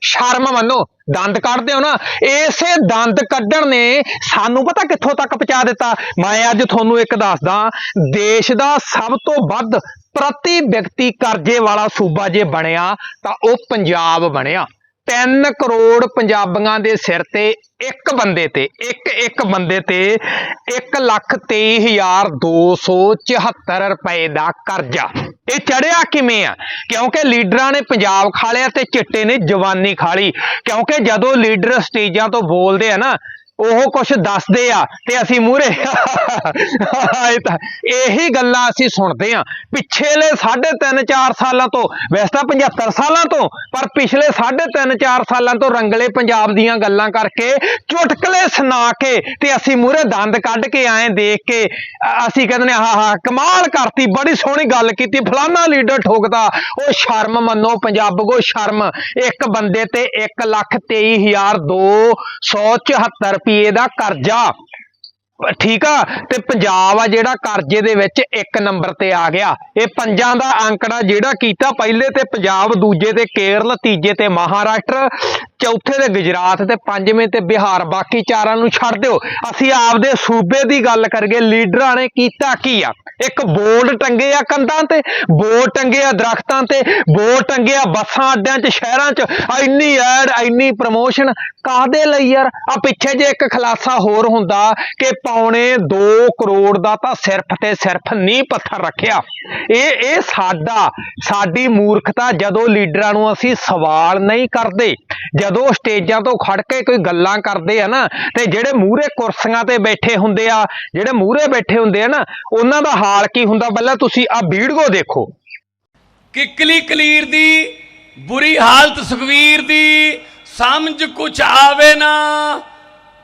ਸ਼ਰਮ ਮੰਨੋ, ਦੰਦ ਕੱਢਦੇ ਹੋ ਨਾ, ਇਸੇ ਦੰਦ ਕੱਢਣ ਨੇ ਸਾਨੂੰ ਪਤਾ ਕਿੱਥੋਂ ਤੱਕ ਪਹੁੰਚਾ ਦਿੱਤਾ? ਮੈਂ ਅੱਜ ਤੁਹਾਨੂੰ ਇੱਕ ਦੱਸਦਾ, ਦੇਸ਼ ਦਾ ਸਭ ਤੋਂ ਵੱਧ ਪ੍ਰਤੀ ਵਿਅਕਤੀ ਕਰਜ਼ੇ ਵਾਲਾ ਸੂਬਾ ਜੇ ਬਣਿਆ, ਤਾਂ ਉਹ ਪੰਜਾਬ ਬਣਿਆ। 3 ਕਰੋੜ ਪੰਜਾਬੀਆਂ ਦੇ ਸਿਰ ਤੇ ਇੱਕ ਬੰਦੇ ਤੇ, ਇੱਕ ਇੱਕ ਬੰਦੇ ਤੇ 123274 ਰੁਪਏ ਦਾ ਕਰਜ਼ਾ। ਇਹ ਚੜਿਆ ਕਿਵੇਂ ਆ? ਕਿਉਂਕਿ ਲੀਡਰਾਂ ਨੇ ਪੰਜਾਬ ਖਾ ਲਿਆ ਤੇ ਚਿੱਟੇ ਨੇ ਜਵਾਨੀ ਖਾ ਲਈ। ਕਿਉਂਕਿ ਜਦੋਂ ਲੀਡਰ ਸਟੇਜਾਂ ਤੋਂ ਬੋਲਦੇ ਆ ਨਾ ਉਹ ਕੁਛ ਦੱਸਦੇ ਆ ਤੇ ਅਸੀਂ ਮੂਹਰੇ ਇਹ ਤਾਂ ਇਹੀ ਗੱਲਾਂ ਅਸੀਂ ਸੁਣਦੇ ਹਾਂ ਪਿਛਲੇ 3.5 4 ਸਾਲਾਂ ਤੋਂ, ਵੈਸੇ ਤਾਂ 75 ਸਾਲਾਂ ਤੋਂ, ਪਰ ਪਿਛਲੇ 3.5 4 ਸਾਲਾਂ ਤੋਂ ਰੰਗਲੇ ਪੰਜਾਬ ਦੀਆਂ ਗੱਲਾਂ ਕਰਕੇ ਚੁਟਕਲੇ ਸੁਣਾ ਕੇ ਤੇ ਅਸੀਂ ਮੂਹਰੇ ਦੰਦ ਕੱਢ ਕੇ ਆਏ ਦੇਖ ਕੇ ਅਸੀਂ ਕਹਿੰਦੇ ਹਾਂ ਹਾਂ ਕਮਾਲ ਕਰਤੀ, ਬੜੀ ਸੋਹਣੀ ਗੱਲ ਕੀਤੀ, ਫਲਾਨਾ ਲੀਡਰ ਠੋਕਦਾ, ਉਹ ਸ਼ਰਮ ਮੰਨੋ ਪੰਜਾਬਗੋ ਸ਼ਰਮ, ਇੱਕ ਬੰਦੇ ਤੇ 1 ਲੱਖ 23274 ਰੁਪਏ ਦਾ ਕਰਜ਼ਾ। ਠੀਕ ਆ? ਤੇ ਪੰਜਾਬ ਆ ਜਿਹੜਾ ਕਰਜ਼ੇ ਦੇ ਵਿੱਚ ਇੱਕ ਨੰਬਰ ਤੇ ਆ ਗਿਆ। ਇਹ ਪੰਜਾਂ ਦਾ ਅੰਕੜਾ ਜਿਹੜਾ ਕੀਤਾ ਪਹਿਲੇ ਤੇ ਪੰਜਾਬ, ਦੂਜੇ ਤੇ ਕੇਰਲ, ਤੀਜੇ ਤੇ ਮਹਾਰਾਸ਼ਟਰ, ਚੌਥੇ ਤੇ ਗੁਜਰਾਤ ਤੇ ਪੰਜਵੇਂ ਤੇ ਬਿਹਾਰ। ਬਾਕੀ ਚਾਰਾਂ ਨੂੰ ਛੱਡ ਦਿਓ। ਅਸੀਂ ਆਪਦੇ ਸੂਬੇ ਦੀ ਗੱਲ ਕਰੀਏ, ਲੀਡਰਾਂ ਨੇ ਕੀਤਾ ਕੀ ਆ? ਇੱਕ ਬੋਰਡ ਟੰਗੇ ਆ ਕੰਧਾਂ ਤੇ, ਬੋਰਡ ਟੰਗੇ ਆ ਦਰਖਤਾਂ ਤੇ, ਬੋਰਡ ਟੰਗੇ ਆ ਬੱਸਾਂ ਅੱਡਿਆਂ 'ਚ, ਸ਼ਹਿਰਾਂ 'ਚ। ਇੰਨੀ ਐਡ ਇੰਨੀ ਪ੍ਰਮੋਸ਼ਨ ਕਾਹਦੇ ਲਈ ਯਾਰ? ਆ ਪਿੱਛੇ ਜੇ ਇੱਕ ਖਲਾਸਾ ਹੋਰ ਹੁੰਦਾ ਕਿ ਪੌਣੇ 2 ਕਰੋੜ ਦਾ ਤਾਂ ਸਿਰਫ ਤੇ ਸਿਰਫ ਨੀਂਹ ਪੱਥਰ ਰੱਖਿਆ। ਇਹ ਇਹ ਸਾਡਾ, ਸਾਡੀ ਮੂਰਖਤਾ ਜਦੋਂ ਲੀਡਰਾਂ ਨੂੰ ਅਸੀਂ ਸਵਾਲ ਨਹੀਂ ਕਰਦੇ, ਜਦੋਂ ਸਟੇਜਾਂ ਤੋਂ ਖੜ ਕੇ ਕੋਈ ਗੱਲਾਂ ਕਰਦੇ ਆ ਨਾ, ਤੇ ਜਿਹੜੇ ਮੂਹਰੇ ਕੁਰਸੀਆਂ ਤੇ ਬੈਠੇ ਹੁੰਦੇ ਆ, ਜਿਹੜੇ ਮੂਹਰੇ ਬੈਠੇ ਹੁੰਦੇ ਆ ਨਾ, ਉਹਨਾਂ ਦਾ ਹਾਲ ਕੀ ਹੁੰਦਾ ਪਹਿਲਾਂ ਤੁਸੀਂ ਆ ਵੀਡੀਓ ਦੇਖੋ। ਕਿੱਕਲੀ ਕਲੀਰ ਦੀ ਬੁਰੀ ਹਾਲਤ ਸੁਖਵੀਰ ਦੀ ਸਮਝ ਕੁਛ ਆਵੇ ਨਾ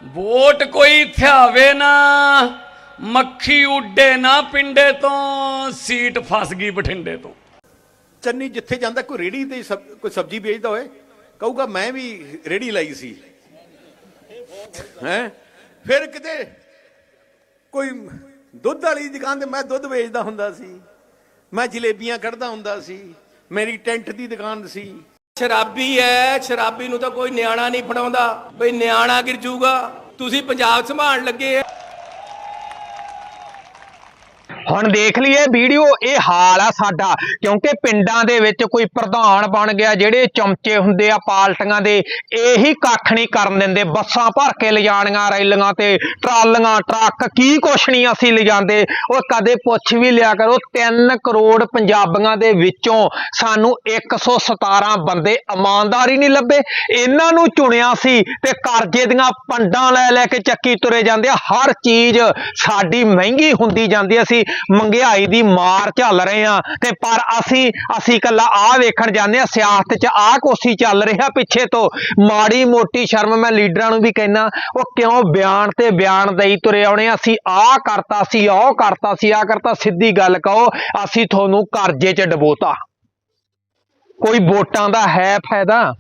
ਵੋਟ ਕੋਈ ਥਿਆਵੇ ਨਾ ਮੱਖੀ ਉੱਡੇ ਨਾ ਪਿੰਡੇ ਤੋਂ ਸੀਟ ਫਸ ਗਈ ਬਠਿੰਡੇ ਤੋਂ। ਚੰਨੀ ਜਿੱਥੇ ਜਾਂਦਾ ਕੋਈ ਰੇੜੀ ਤੇ ਸਬ, ਕੋਈ ਸਬਜ਼ੀ ਵੇਚਦਾ ਹੋਏ ਕਹੂਗਾ ਮੈਂ ਵੀ ਰੇੜੀ ਲਾਈ ਸੀ। ਹੈ? ਫਿਰ ਕਿਤੇ ਕੋਈ ਦੁੱਧ ਵਾਲੀ ਦੁਕਾਨ ਤੇ ਮੈਂ ਦੁੱਧ ਵੇਚਦਾ ਹੁੰਦਾ ਸੀ। ਮੈਂ ਜਲੇਬੀਆਂ ਕੱਢਦਾ ਹੁੰਦਾ ਸੀ। ਮੇਰੀ ਟੈਂਟ ਦੀ ਦੁਕਾਨ ਸੀ। ਸ਼ਰਾਬੀ ਐ, ਸ਼ਰਾਬੀ ਨੂੰ ਤਾਂ ਕੋਈ ਨਿਆਣਾ ਨਹੀਂ ਫੜਾਉਂਦਾ। ਬਈ ਨਿਆਣਾ ਗਿਰ ਜੂਗਾ। ਤੁਸੀਂ ਪੰਜਾਬ ਸੰਭਾਲਣ ਲੱਗੇ ਐ। ਹੁਣ ਦੇਖ ਲਈਏ ਵੀਡੀਓ, ਇਹ ਹਾਲ ਆ ਸਾਡਾ। ਕਿਉਂਕਿ ਪਿੰਡਾਂ ਦੇ ਵਿੱਚ ਕੋਈ ਪ੍ਰਧਾਨ ਬਣ ਗਿਆ, ਜਿਹੜੇ ਚਮਚੇ ਹੁੰਦੇ ਆ ਪਾਲਟੀਆਂ ਦੇ, ਇਹੀ ਕੱਖ ਨਹੀਂ ਕਰਨ ਦਿੰਦੇ। ਬੱਸਾਂ ਭਰ ਕੇ ਲਿਜਾਣੀਆਂ, ਰੈਲੀਆਂ ਤੇ, ਟਰਾਲੀਆਂ, ਟਰੱਕ, ਕੀ ਕੁਛ ਨਹੀਂ ਅਸੀਂ ਲਿਜਾਂਦੇ। ਉਹ ਕਦੇ ਪੁੱਛ ਵੀ ਲਿਆ ਕਰੋ 3 ਕਰੋੜ ਪੰਜਾਬੀਆਂ ਦੇ ਵਿੱਚੋਂ ਸਾਨੂੰ 117 ਬੰਦੇ ਇਮਾਨਦਾਰੀ ਨਹੀਂ ਲੱਭੇ। ਇਹਨਾਂ ਨੂੰ ਚੁਣਿਆ ਸੀ ਤੇ ਕਰਜ਼ੇ ਦੀਆਂ ਪੰਡਾਂ ਲੈ ਲੈ ਕੇ ਚੱਕੀ ਤੁਰੇ ਜਾਂਦੇ ਆ। ਹਰ ਚੀਜ਼ ਸਾਡੀ ਮਹਿੰਗੀ ਹੁੰਦੀ ਜਾਂਦੀ ਆ। ਅਸੀਂ ਮਹਿੰਗਾਈ ਦੀ ਮਾਰ ਝੱਲ ਰਹੇ ਹਾਂ ਤੇ ਪਰ ਅਸੀਂ ਅਸੀਂ ਇਕੱਲਾ ਆਹ ਵੇਖਣ ਜਾਂਦੇ ਹਾਂ, ਸਿਆਸਤ 'ਚ ਆ ਕੋਸੀ ਚੱਲ ਰਿਹਾ ਪਿੱਛੇ ਤੋਂ। ਮਾੜੀ ਮੋਟੀ ਸ਼ਰਮ ਮੈਂ ਲੀਡਰਾਂ ਨੂੰ ਵੀ ਕਹਿਣਾ ਉਹ ਕਿਉਂ ਬਿਆਨ ਤੇ ਬਿਆਨ ਦੇਈ ਤੁਰੇ ਆਉਣੇ ਅਸੀਂ ਆਹ ਕਰਤਾ ਸੀ, ਉਹ ਕਰਤਾ ਸੀ, ਆਹ ਕਰਤਾ, ਸਿੱਧੀ ਗੱਲ ਕਹੋ, ਅਸੀਂ ਤੁਹਾਨੂੰ ਕਰਜ਼ੇ 'ਚ ਡਬੋਤਾ। ਕੋਈ ਵੋਟਾਂ ਦਾ ਹੈ ਫਾਇਦਾ?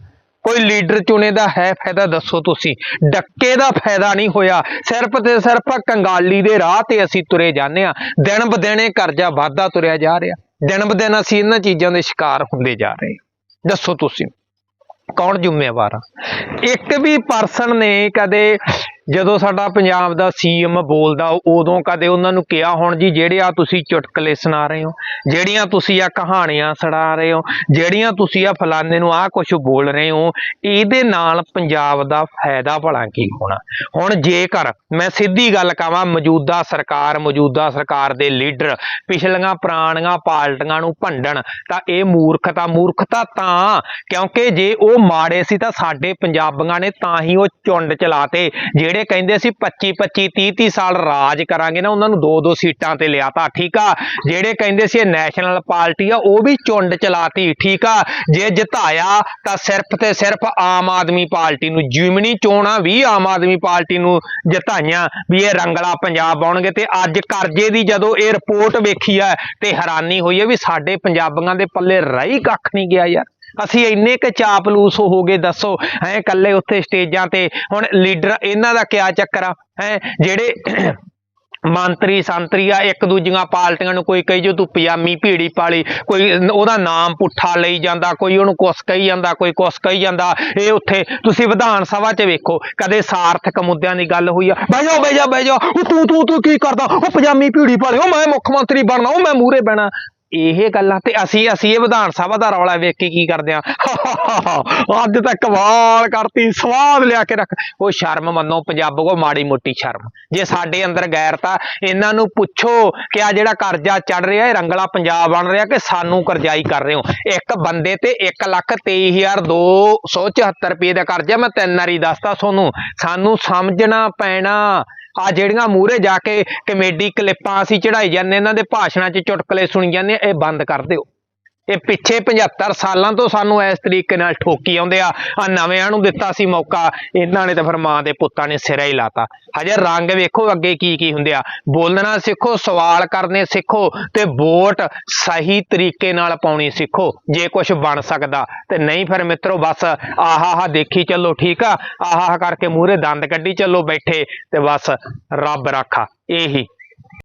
ਕੋਈ ਲੀਡਰ ਚੁਣੇ ਦਾ ਹੈ ਫਾਇਦਾ ਦੱਸੋ ਤੁਸੀਂ। ਡੱਕੇ ਦਾ ਫਾਇਦਾ ਨਹੀਂ ਹੋਇਆ। ਸਿਰਫ ਤੇ ਸਿਰਫ ਕੰਗਾਲੀ ਦੇ ਰਾਹ ਤੇ ਅਸੀਂ ਤੁਰੇ ਜਾਂਦੇ ਆ ਦਿਨ ਬਦਿਨੇ ਕਰਜ਼ਾ ਵਾਧਾ ਤੁਰਿਆ ਜਾ ਰਿਹਾ। ਦਿਨ ਬਦਿਨ ਅਸੀਂ ਇਹਨਾਂ ਚੀਜ਼ਾਂ ਦੇ ਸ਼ਿਕਾਰ ਹੁੰਦੇ ਜਾ ਰਹੇ ਹਾਂ। ਦੱਸੋ ਤੁਸੀਂ। ਕੌਣ ਜ਼ਿੰਮੇਵਾਰ ਆ? ਇੱਕ ਵੀ ਪਰਸਨ ਨੇ ਕਦੇ ਜਦੋਂ ਸਾਡਾ ਪੰਜਾਬ ਦਾ ਸੀਐਮ ਬੋਲਦਾ, ਉਦੋਂ ਕਦੇ ਉਹਨਾਂ ਨੂੰ ਕਿਹਾ ਹੁਣ ਜੀ, ਜਿਹੜੇ ਆ ਤੁਸੀਂ ਚੁਟਕਲੇ ਸੁਣਾ ਰਹੇ ਹੋ, ਜਿਹੜੀਆਂ ਤੁਸੀਂ ਆ ਕਹਾਣੀਆਂ ਸੁਣਾ ਰਹੇ ਹੋ, ਜਿਹੜੀਆਂ ਤੁਸੀਂ ਆ ਫਲਾਣੇ ਨੂੰ ਆ ਕੁਝ ਬੋਲ ਰਹੇ ਹੋ, ਇਹਦੇ ਨਾਲ ਪੰਜਾਬ ਦਾ ਫਾਇਦਾ ਭਲਾ ਕੀ ਹੋਣਾ? ਹੁਣ ਜੇਕਰ ਮੈਂ ਸਿੱਧੀ ਗੱਲ ਕਹਾਂ, ਮੌਜੂਦਾ ਸਰਕਾਰ ਮੌਜੂਦਾ ਸਰਕਾਰ ਦੇ ਲੀਡਰ ਪਿਛਲੀਆਂ ਪੁਰਾਣੀਆਂ ਪਾਰਟੀਆਂ ਨੂੰ ਭੰਡਣ, ਤਾਂ ਇਹ ਮੂਰਖਤਾ ਮੂਰਖਤਾ ਤਾਂ, ਕਿਉਂਕਿ ਜੇ ਉਹ ਮਾੜੇ ਸੀ ਤਾਂ ਸਾਡੇ ਪੰਜਾਬੀਆਂ ਨੇ ਤਾਂ ਹੀ ਉਹ ਚੁੰਡ ਚਲਾਤੇ, ਜਿਹੜੇ ਕਹਿੰਦੇ ਸੀ 25 25 30 30 ਸਾਲ ਰਾਜ ਕਰਾਂਗੇ ਨਾ, ਉਹਨਾਂ ਨੂੰ ਦੋ ਦੋ ਸੀਟਾਂ ਤੇ ਲਿਆਤਾ, ਠੀਕ ਆ? ਜਿਹੜੇ ਕਹਿੰਦੇ ਸੀ ਇਹ ਨੈਸ਼ਨਲ ਪਾਰਟੀ ਆ, ਉਹ ਵੀ ਚੁੰਡ ਚਲਾਤੀ, ਠੀਕ ਆ? ਜੇ ਜਿਤਾਇਆ ਤਾਂ ਸਿਰਫ ਤੇ ਸਿਰਫ ਆਮ ਆਦਮੀ ਪਾਰਟੀ ਨੂੰ, ਜਿਮਨੀ ਚੋਣਾਂ ਵੀ ਆਮ ਆਦਮੀ ਪਾਰਟੀ ਨੂੰ ਜਿਤਾਈਆਂ ਵੀ ਇਹ ਰੰਗਲਾ ਪੰਜਾਬ ਆਉਣਗੇ ਤੇ ਅੱਜ ਕਰਜ਼ੇ ਦੀ ਜਦੋਂ ਇਹ ਰਿਪੋਰਟ ਵੇਖੀ ਆ ਤੇ ਹੈਰਾਨੀ ਹੋਈ ਹੈ ਵੀ ਸਾਡੇ ਪੰਜਾਬੀਆਂ ਦੇ ਪੱਲੇ ਰਹੀ ਕੱਖ ਨਹੀਂ ਗਿਆ ਯਾਰ। ਅਸੀਂ ਇੰਨੇ ਕ ਚਾਪਲੂਸ ਹੋ ਗਏ, ਦੱਸੋ ਐ ਇਕੱਲੇ ਉੱਥੇ ਸਟੇਜਾਂ ਤੇ, ਹੁਣ ਲੀਡਰ ਇਹਨਾਂ ਦਾ ਕਿਆ ਚੱਕਰ ਆ? ਹੈ, ਜਿਹੜੇ ਮੰਤਰੀ, ਸੰਤਰੀ ਆ, ਇੱਕ ਦੂਜੀਆਂ ਪਾਰਟੀਆਂ ਨੂੰ ਕੋਈ ਕਹੀ ਜੋ ਤੂੰ ਪਜਾਮੀ ਭੀੜੀ ਪਾਲੀ, ਕੋਈ ਉਹਦਾ ਨਾਮ ਪੁੱਠਾ ਲਈ ਜਾਂਦਾ, ਕੋਈ ਉਹਨੂੰ ਕੁਛ ਕਹੀ ਜਾਂਦਾ, ਕੋਈ ਕੁਛ ਕਹੀ ਜਾਂਦਾ, ਇਹ ਉੱਥੇ ਤੁਸੀਂ ਵਿਧਾਨ ਸਭਾ 'ਚ ਵੇਖੋ, ਕਦੇ ਸਾਰਥਕ ਮੁੱਦਿਆਂ ਦੀ ਗੱਲ ਹੋਈ ਆ। ਬਹਿ ਜਾਓ, ਬਹਿ ਜਾ ਬਹਿ ਜਾ ਉਹ ਤੂੰ ਤੂੰ ਤੂੰ ਕੀ ਕਰਦਾ? ਉਹ ਪਜਾਮੀ ਭੀੜੀ ਪਾਲੀ, ਉਹ ਮੈਂ ਮੁੱਖ ਮੰਤਰੀ ਬਣਨਾ, ਉਹ ਮੈਂ ਮੂਹਰੇ ਬਹਿਣਾ। ਇਹ ਗੱਲਾਂ ਤੇ ਅਸੀਂ ਅਸੀਂ ਇਹ ਵਿਧਾਨ ਸਭਾ ਦਾ ਰੌਲਾ ਵੇਖ ਕੇ ਕੀ ਕਰਦੇ ਆ ਅੱਜ ਤਾਂ ਕਮਾਲ ਕਰਤੀ, ਸਵਾਦ ਲਿਆ ਕੇ ਰੱਖ। ਉਹ ਸ਼ਰਮ ਮੰਨੋ, ਪੰਜਾਬੋ ਕੋ ਮਾੜੀ ਮੋਟੀ ਸ਼ਰਮ। ਜੇ ਸਾਡੇ ਅੰਦਰ ਗੈਰਤ ਆ ਇਹਨਾਂ ਨੂੰ ਪੁੱਛੋ ਕਿ ਆ ਜਿਹੜਾ ਕਰਜ਼ਾ ਚੜ ਰਿਹਾ, ਇਹ ਰੰਗਲਾ ਪੰਜਾਬ ਬਣ ਰਿਹਾ ਕਿ ਸਾਨੂੰ ਕਰਜ਼ਾਈ ਕਰ ਰਹੇ ਹੋ? ਇੱਕ ਬੰਦੇ ਤੇ 1 ਲੱਖ 23274 ਰੁਪਏ ਦਾ ਕਰਜ਼ਾ ਮੈਂ ਤਿੰਨ ਵਾਰੀ ਦੱਸਤਾ ਤੁਹਾਨੂੰ ਸਾਨੂੰ ਸਮਝਣਾ ਪੈਣਾ। ਆ ਜਿਹੜੀਆਂ ਮੂਹਰੇ ਜਾ ਕੇ ਕਮੇਡੀ ਕਲਿੱਪਾਂ ਅਸੀਂ ਚੜਾਈ ਜਾਂਦੇ ਇਹਨਾਂ ਦੇ ਭਾਸ਼ਣਾਂ 'ਚ ਚੁਟਕਲੇ ਸੁਣੀ ਜਾਂਦੇ ਆ, ਇਹ ਬੰਦ ਕਰ ਦਿਓ। ਇਹ ਪਿੱਛੇ 75 ਸਾਲਾਂ ਤੋਂ ਸਾਨੂੰ ਇਸ ਤਰੀਕੇ ਨਾਲ ਠੋਕੀ ਆਉਂਦੇ ਆ। ਆ ਨਵਿਆਂ ਨੂੰ ਦਿੱਤਾ ਸੀ ਮੌਕਾ। ਇਹਨਾਂ ਨੇ ਤਾਂ ਫਿਰ ਮਾਂ ਦੇ ਪੁੱਤਾਂ ਨੇ ਸਿਰਾ ਹੀ ਲਾਤਾ। ਹਜੇ ਰੰਗ ਵੇਖੋ ਅੱਗੇ ਕੀ ਕੀ ਹੁੰਦੇ ਆ। ਬੋਲਣਾ ਸਿੱਖੋ, ਸਵਾਲ ਕਰਨੇ ਸਿੱਖੋ ਤੇ ਵੋਟ ਸਹੀ ਤਰੀਕੇ ਨਾਲ ਪਾਉਣੀ ਸਿੱਖੋ। ਜੇ ਕੁਝ ਬਣ ਸਕਦਾ ਤੇ ਨਹੀਂ ਫਿਰ ਮਿੱਤਰੋ ਬਸ ਆਹਾ ਹਾ ਦੇਖੀ ਚੱਲੋ, ਠੀਕ ਆ? ਆਹਾ ਕਰਕੇ ਮੂਹਰੇ ਦੰਦ ਕੱਢੀ ਚੱਲੋ ਬੈਠੇ ਤੇ ਬਸ ਰੱਬ ਰਾਖਾ। ਇਹੀ